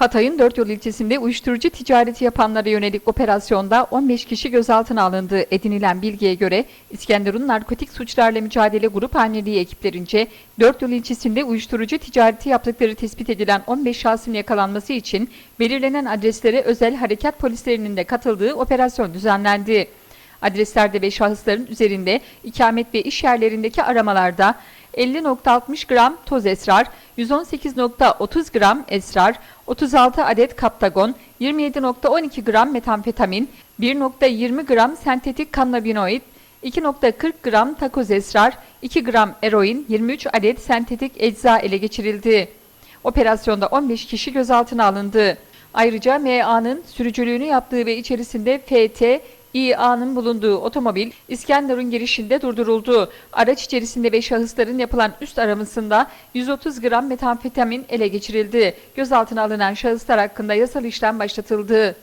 Hatay'ın dört yol ilçesinde uyuşturucu ticareti yapanlara yönelik operasyonda 15 kişi gözaltına alındı. Edinilen bilgiye göre İskenderun Narkotik Suçlarla Mücadele Grup Haneliği ekiplerince dört yol ilçesinde uyuşturucu ticareti yaptıkları tespit edilen 15 şahsın yakalanması için belirlenen adreslere özel harekat polislerinin de katıldığı operasyon düzenlendi. Adreslerde ve şahısların üzerinde ikamet ve iş yerlerindeki aramalarda 50.60 gram toz esrar, 118.30 gram esrar, 36 adet kaptagon, 27.12 gram metamfetamin, 1.20 gram sentetik kannabinoid, 2.40 gram takoz esrar, 2 gram eroin, 23 adet sentetik ecza ele geçirildi. Operasyonda 15 kişi gözaltına alındı. Ayrıca MA'nın sürücülüğünü yaptığı ve içerisinde FT, İA'nın bulunduğu otomobil İskenderun girişinde durduruldu. Araç içerisinde ve şahısların yapılan üst aramasında 130 gram metamfetamin ele geçirildi. Gözaltına alınan şahıslar hakkında yasal işlem başlatıldı.